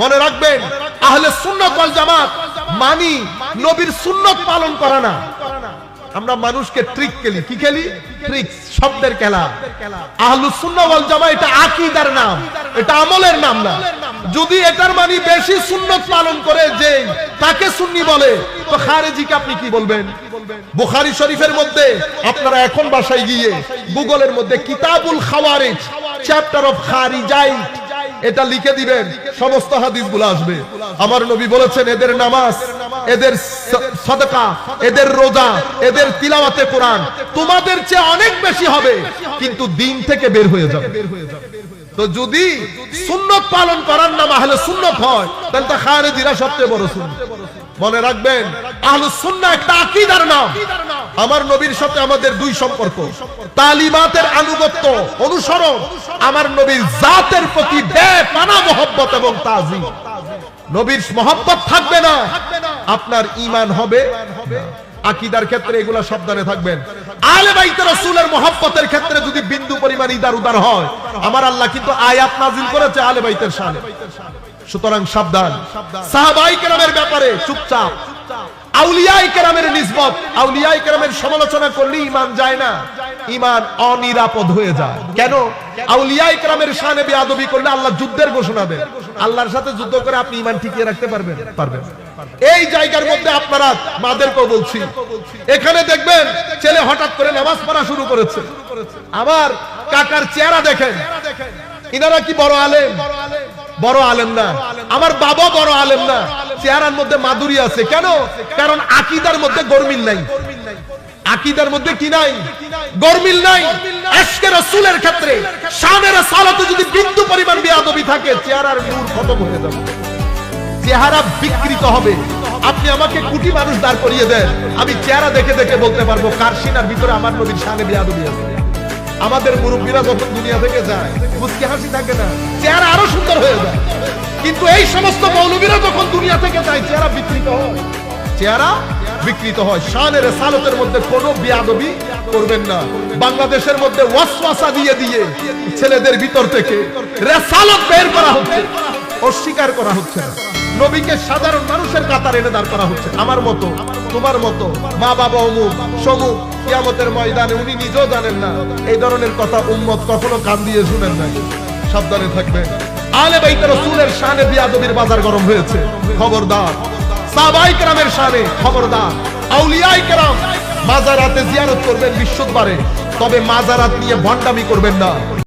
মনে রাখবেন, আহলে সুন্নত ওয়াল জামাত মানি নবীর সুন্নত পালন করা না। আমরা মানুষকে ট্রিক খেলি। কি খেলি? ট্রিক শব্দের খেলা। আহলুস সুন্নাহ ওয়াল জামা এটা আকীদার নাম। এটা আমলের নাম না। যদি এটার মানে বেশি সুন্নত পালন করে যে তাকে সুন্নি বলে, তো খারেজিকে আপনি কি বলবেন? বুখারী শরীফের মধ্যে, আপনারা এখন বাসায় গিয়ে গুগলের মধ্যে কিতাবুল খাওয়ারিজ চ্যাপ্টার অফ খারিজাইট এটা লিখে দিবেন, সমস্ত হাদিসগুলো আসবে। আমার নবী বলেছেন, এদের নামাজ, এদের সাদাকা, এদের রোজা, এদের তিলাওয়াতে কোরআন তোমাদের চেয়ে অনেক বেশি হবে, কিন্তু দিন থেকে বের হয়ে যাবে। তো যদি সুন্নত পালন করার নাম আহলে সুন্নত হয়, তাহলে তা খারেজিরা সবচেয়ে বড় সুন্নত। মনে রাখবেন, আহলে সুন্নাহ একটা আকীদার নাম। আমার নবীর সাথে আমাদের দুই সম্পর্ক। তালিমাতের আনুগত্য অনুসরণ আমার নবীর জাতের প্রতি বেপানা মোহব্বত এবং তাজিম। নবীর মোহব্বত থাকবে না, আপনার ঈমান হবে। আকীদার ক্ষেত্রে এগুলা সাবধানে থাকবেন। আলে বাইতে রাসূলের ক্ষেত্রে যদি বিন্দু পরিমাণ ইদার উদার হয়, আমার আল্লাহ কিন্তু আয়াত নাজিল করেছে আলে বাইতের সুতরাং সাবধান। সাহাবাই কেরামের ব্যাপারে চুপচাপ। আউলিয়াই কেরামের নিসবত, আউলিয়াই কেরামের সমালোচনা করলে ইমান যায় না। অনিরাপদ হয়ে যায়। কেন? শানে করলে আল্লাহ যুদ্ধের ঘোষণা দেন। আল্লাহর সাথে যুদ্ধ করে আপনি ইমান টিকিয়ে রাখতে পারবেন? পারবেন। এই জায়গার মধ্যে আপনারা, মাদেরকেও বলছি, এখানে দেখবেন ছেলে হঠাৎ করে নামাজ পড়া শুরু করেছে। আমার কাকার চেহারা দেখেন। ইনারা কি বড় আলেম? বড় আলেম না। আমার বাবা বড় আলেম না। চেহারার মধ্যে মাধুরী আছে। কেন? কারণ আকিদার মধ্যে গরমিল নাই। আকিদার মধ্যে কি নাই? গরমিল নাই। আজকে রাসূলের ক্ষেত্রে শানের সালাতে যদি বিন্দু পরিমাণ বিয়াদবি থাকে, চেহারার নূর খতম হয়ে যাবে। চেহারা বিকৃত হবে। আপনি আমাকে কোটি মানুষ দাঁড় করিয়ে দেন। আমি চেহারা দেখে দেখে বলতে পারব, কার সিনার ভিতরে আমার নবীর শানে বিয়াদবি আছে? আমাদের মুরব্বীরা যখন দুনিয়া থেকে যায়, মুসকি হাসি থাকে না, চেহারা আরও সুন্দর হয়ে যায়। কিন্তু এই সমস্ত মৌলবীরা যখন দুনিয়া থেকে যায়, চেহারা বিকৃত হয়। চেহারা বিকৃত হয়। শানের সালতের মধ্যে কোনো বিয়াদবি করবেন না। বাংলাদেশের মধ্যে ওয়াসওয়াসা দিয়ে দিয়ে ছেলেদের ভিতর থেকে রেসালত বের করা হচ্ছে। অস্বীকার করা হচ্ছে না। নবীকে সাধারণ মানুষের কাতার এনে দাঁড় করা হচ্ছে। আমার মতো, তোমার মতো, মা বাবা অমুক, সমুক, কিয়ামতের ময়দানে উনি নিজেও জানেন না। এই ধরনের কথা উম্মত কখনো কান দিয়ে শুনেন নাই। সাবধানে থাকবেন। আলে বাইতে রাসূলের শানে বিয়াদবির বাজার গরম হয়েছে। খবরদার। সাহাবাই কেরামের শানে খবরদার। আউলিয়াই কেরাম মাজারাতে জিয়ারত করবেন বিশ্ববারে তবে মাজারাত নিয়ে ভণ্ডামি করবেন না।